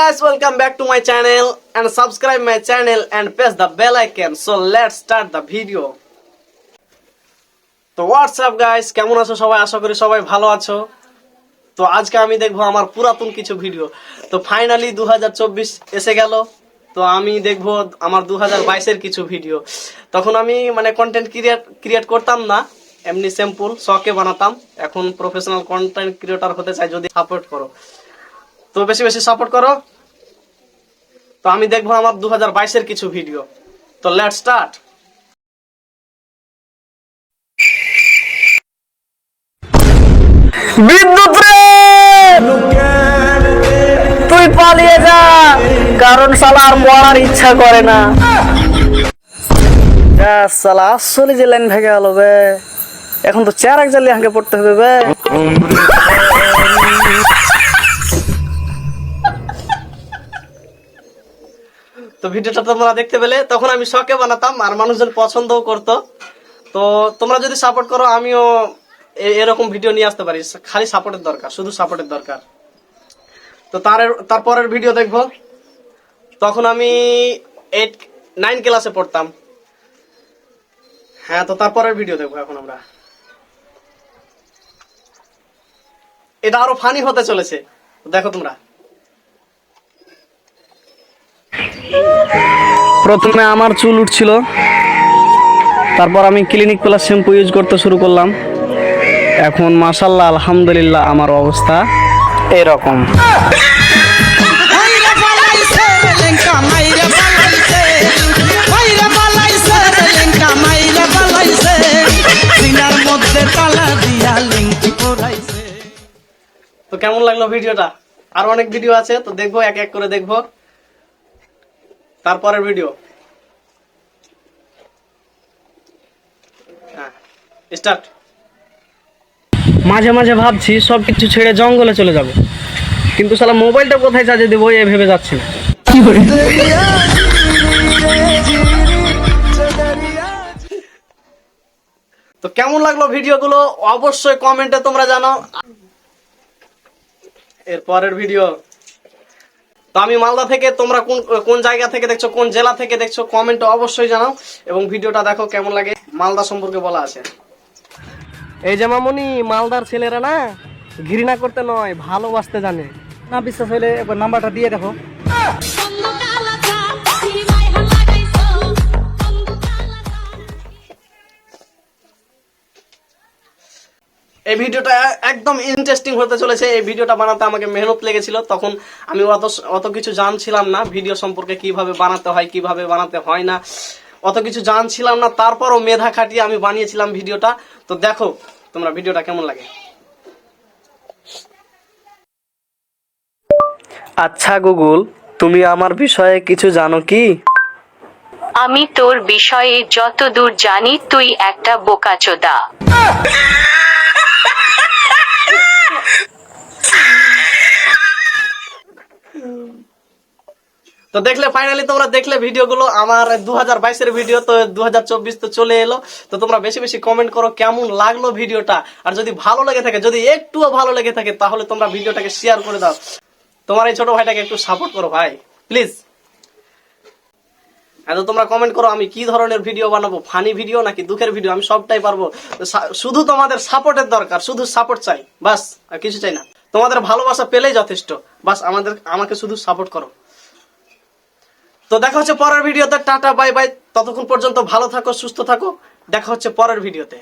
guys, welcome back to my channel and subscribe my channel and press the bell icon. So let's start the video. তো WhatsApp guys কেমন আছো সবাই? আশা করি সবাই ভালো আছো। তো আজকে আমি দেখব আমার পুরাতন কিছু ভিডিও তো ফাইনালি দু এসে গেল। তো আমি দেখব আমার দু বাইশের কিছু ভিডিও তখন আমি মানে কন্টেন্ট ক্রিয়েট ক্রিয়েট করতাম না। এমনি সিম্পল শখে বানাতাম। এখন প্রফেশনাল কন্টেন্ট ক্রিয়েটর হতে চাই যদি সাপোর্ট করো। তো বেশি বেশি সাপোর্ট করো। তো আমি দেখব আমার দু বাইশের কিছু ভিডিও তো লেট স্টার্ট বিদ্যুৎ তুই পালিয়ে যা, কারণ শালা আর মরার ইচ্ছা করে না। শালা, আসলে যে লাইন ভেঙে গেল বে। এখন তো চার এক জালি হাঁকে পড়তে হবে বে। তো ভিডিওটা তোমরা দেখতে পেলে, তখন আমি শখে বানাতাম আর মানুষজন পছন্দও করতো। তো তোমরা যদি সাপোর্ট করো, আমিও এরকম ভিডিও নিয়ে আসতে পারি। খালি সাপোর্টের দরকার, শুধু সাপোর্টের দরকার। তো তার তারপরের ভিডিও দেখব। তখন আমি এইট নাইন ক্লাসে পড়তাম। হ্যাঁ তো তারপরের ভিডিও দেখব এখন আমরা। এটা আরও ফানি হতে চলেছে। দেখো তোমরা। প্রথমে আমার চুল উঠছিল। তারপর আমি ক্লিনিক প্লাস শ্যাম্পু ইউজ করতে শুরু করলাম। এখন মাসাল্লাহ আলহামদুলিল্লাহ আমার অবস্থা এরকম। তো কেমন লাগল ভিডিওটা? আর অনেক ভিডিও আছে, তো দেখব, এক এক করে দেখব। তারপরের ভিডিও হ্যাঁ স্টার্ট মাঝে মাঝে ভাবছি সব কিছু ছেড়ে জঙ্গলে চলে যাব। কিন্তু সালা মোবাইলটা কোথায় চার্জে দেবো এ ভেবে যাচ্ছি না। তো কেমন লাগল ভিডিওগুলো? অবশ্যই কমেন্টে তোমরা জানাও। এর পরের ভিডিও তো আমি মালদা থেকে তোমরা কোন কোন জায়গা থেকে দেখছ কোন জেলা থেকে দেখছ কমেন্টে অবশ্যই জানাও এবং ভিডিওটা দেখো কেমন লাগে। মালদা সম্পর্কে বলা আছে। এই যে মামনি মালদার ছেলেরা না ঘৃণা করতে নয় ভালোবাসতে জানে। না বিশ্বাস হইলে একবার নাম্বারটা দিয়ে দেখো। এই ভিডিওটা একদম ইন্টারেস্টিং হতে চলেছে। এই ভিডিওটা বানাতে আমাকে মেহনত লেগেছিল। তখন আমি অত অত কিছু জানছিলাম না ভিডিও সম্পর্কে কীভাবে বানাতে হয় কীভাবে বানাতে হয় না। অত কিছু জানছিলাম না তারপরও মেধা খাটিয়ে আমি বানিয়েছিলাম ভিডিওটা। তো দেখো তোমরা ভিডিওটা কেমন লাগে? আচ্ছা গুগল তুমি আমার বিষয়ে কিছু জানো কি? আমি তোর বিষয়ে যতদূর জানি তুই একটা বোকাচোদা। তো দেখলে ফাইনালি তোমরা দেখলে ভিডিওগুলো, আমার দু হাজার বাইশের ভিডিও তো দু চব্বিশ তো চলে এলো। তো তোমরা বেশি বেশি কমেন্ট করো কেমন লাগল ভিডিওটা। আর যদি ভালো লেগে থাকে, যদি একটুও ভালো লেগে থাকে, তাহলে তোমরা ভিডিওটাকে শেয়ার করে দাও। তোমার এই ছোট ভাইটাকে একটু সাপোর্ট করো ভাই প্লিজ এত তোমরা কমেন্ট করো, আমি কি ধরনের ভিডিও বানাবো ফানি ভিডিও নাকি দুঃখের ভিডিও আমি সবটাই পারব। শুধু তোমাদের সাপোর্টের দরকার, শুধু সাপোর্ট চাই, বাস, আর কিছু চাই না। তোমাদের ভালোবাসা পেলেই যথেষ্ট, বাস আমাদের আমাকে শুধু সাপোর্ট করো। তো দেখা হচ্ছে পরের ভিডিওতে। Tata, bye bye. ততক্ষণ পর্যন্ত ভালো থাকো, সুস্থ থাকো। দেখা হচ্ছে পরের ভিডিওতে।